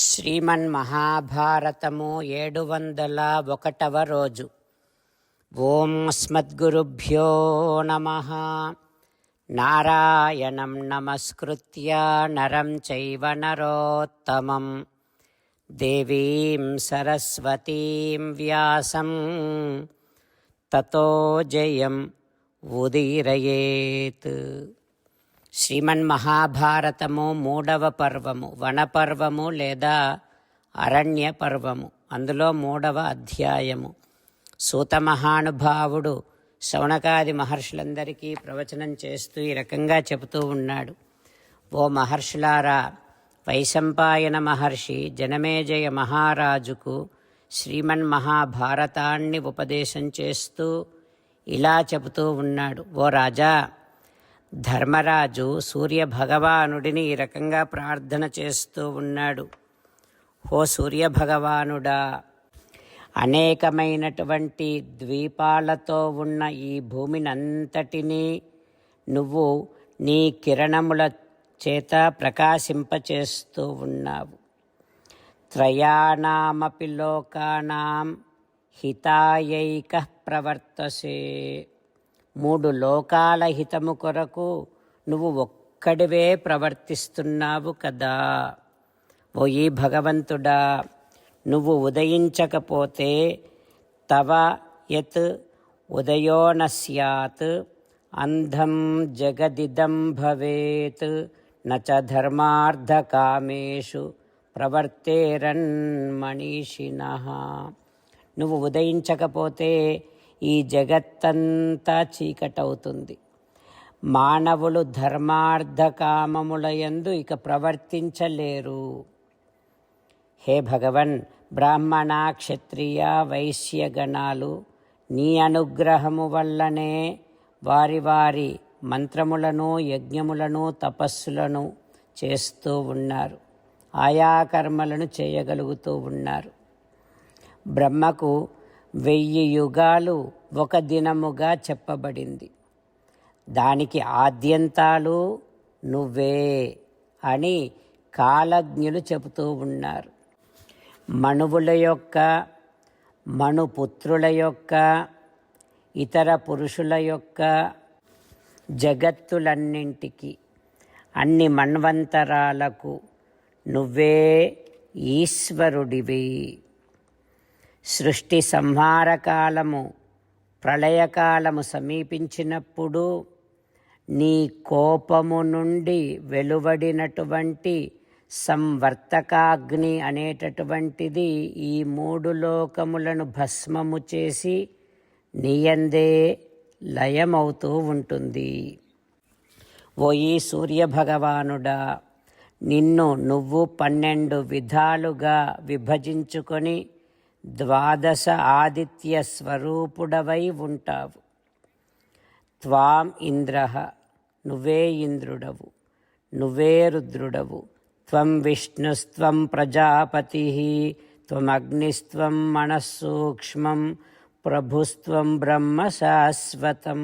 శ్రీమన్మహాభారతము ఏడు వందల ఒకటవ రోజు. ఓం స్మద్గురుభ్యో నమ. నారాయణం నమస్కృత్య నరం చైవ నరోత్తమం. దేవీం సరస్వతీం వ్యాసం. తతో జయం ఉదీరయేత్. శ్రీమన్ మహాభారతము మూడవ పర్వము వనపర్వము లేదా అరణ్య పర్వము అందులో మూడవ అధ్యాయము. సూత మహానుభావుడు శౌనకాది మహర్షులందరికీ ప్రవచనం చేస్తూ ఈ రకంగా చెబుతూ ఉన్నాడు. ఓ మహర్షులారా వైశంపాయన మహర్షి జనమేజయ మహారాజుకు శ్రీమన్ మహాభారతాన్ని ఉపదేశం చేస్తూ ఇలా చెబుతూ ఉన్నాడు. ఓ రాజా ధర్మరాజు సూర్య భగవానుడిని ఈ రకంగా ప్రార్థన చేస్తూ ఉన్నాడు. ఓ సూర్య భగవానుడా అనేకమైనటువంటి ద్వీపాలతో ఉన్న ఈ భూమినంతటినీ నువ్వు నీ కిరణముల చేత ప్రకాశింపచేస్తూ ఉన్నావు. త్రయాణమపి లోకానాం హితాయైక ప్రవర్తసే. మూడు లోకాల హితము కొరకు నువ్వు ఒక్కడివే ప్రవర్తిస్తున్నావు కదా. ఓ ఈ భగవంతుడా నువ్వు ఉదయించకపోతే తవ యత్ ఉదయోన సత్ స్యాత్ అంధం జగదిదం భవేత్ నచ ధర్మార్థకామేషు ప్రవర్తేరన్ మనీషిణ నువ్వు ఉదయించకపోతే ఈ జగత్తంతా చీకటవుతుంది. మానవులు ధర్మార్థకామములయందు ఇక ప్రవర్తించలేరు. హే భగవన్ బ్రాహ్మణ క్షత్రియ వైశ్య గణాలు నీ అనుగ్రహము వల్లనే వారి వారి మంత్రములను యజ్ఞములను తపస్సులను చేస్తూ ఉన్నారు. ఆయా కర్మలను చేయగలుగుతూ ఉన్నారు. బ్రహ్మకు వెయ్యి యుగాలు ఒక దినముగా చెప్పబడింది. దానికి ఆద్యంతాలు నువ్వే అని కాలజ్ఞులు చెబుతూ ఉన్నారు. మనువుల యొక్క మనుపుత్రుల యొక్క ఇతర పురుషుల యొక్క జగత్తులన్నింటికి అన్ని మన్వంతరాలకు నువ్వే ఈశ్వరుడివి. సృష్టి సంహారకాలము ప్రళయకాలము సమీపించినప్పుడు నీ కోపము నుండి వెలువడినటువంటి సంవర్తకాగ్ని అనేటటువంటిది ఈ మూడు లోకములను భస్మము చేసి నీయందే లయమవుతూ ఉంటుంది. ఓ ఈ సూర్యభగవానుడా నిన్ను నువ్వు పన్నెండు విధాలుగా విభజించుకొని ద్వాదశ ఆదిత్య స్వరూపుడవై ఉంటావు. త్వాం ఇంద్ర నువ్వే ఇంద్రుడవు. నువ్వే రుద్రుడవు. త్వం విష్ణుస్త్వం ప్రజాపతి త్వమగ్నిస్త్వం మనస్సూక్ష్మం ప్రభుస్త్వం బ్రహ్మ శాశ్వతం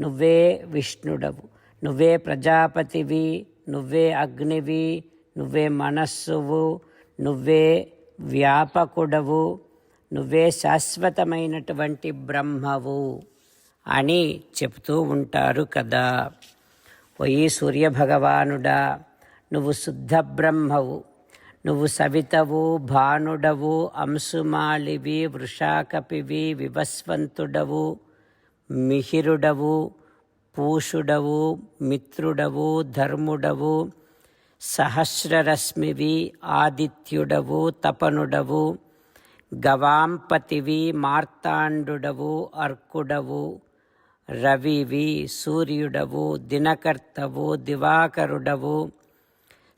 నువ్వే విష్ణుడవు. నువ్వే ప్రజాపతివి నువ్వే అగ్నివి నువ్వే మనస్సువు నువ్వే వ్యాపకుడవు. నువ్వే శాశ్వతమైనటువంటి బ్రహ్మవు అని చెప్తూ ఉంటారు కదా. పోయి సూర్యభగవానుడా నువ్వు శుద్ధ బ్రహ్మవు. నువ్వు సవితవు భానుడవు అంశుమాలివి వృషాకపివి వివస్వంతుడవు మిహిరుడవు పూషుడవు మిత్రుడవు ధర్ముడవు సహస్రరశ్మివి ఆదిత్యుడవు తపనుడవు గవాంపతివి మార్తాండుడవు అర్కుడవు రవివి సూర్యుడవు దినకర్తవు దివాకరుడవు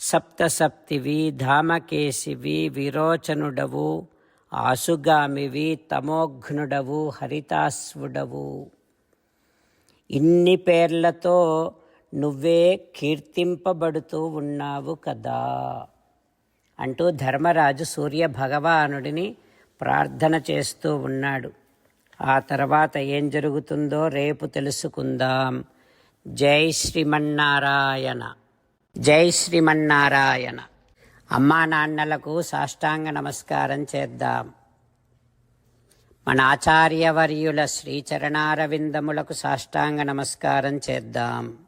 సప్తసప్తివి ధామకేశివి విరోచనుడవు ఆసుగామివి తమోఘ్నుడవు హరితాస్వుడవు ఇన్ని పేర్లతో నువ్వే కీర్తింపబడుతూ ఉన్నావు కదా అంటూ ధర్మరాజు సూర్య భగవానుడిని ప్రార్థన చేస్తూ ఉన్నాడు. ఆ తర్వాత ఏం జరుగుతుందో రేపు తెలుసుకుందాం. జై శ్రీమన్నారాయణ. జై శ్రీమన్నారాయణ. అమ్మా నాన్నలకు సాష్టాంగ నమస్కారం చేద్దాం. మన ఆచార్యవర్యుల శ్రీచరణారవిందములకు సాష్టాంగ నమస్కారం చేద్దాం.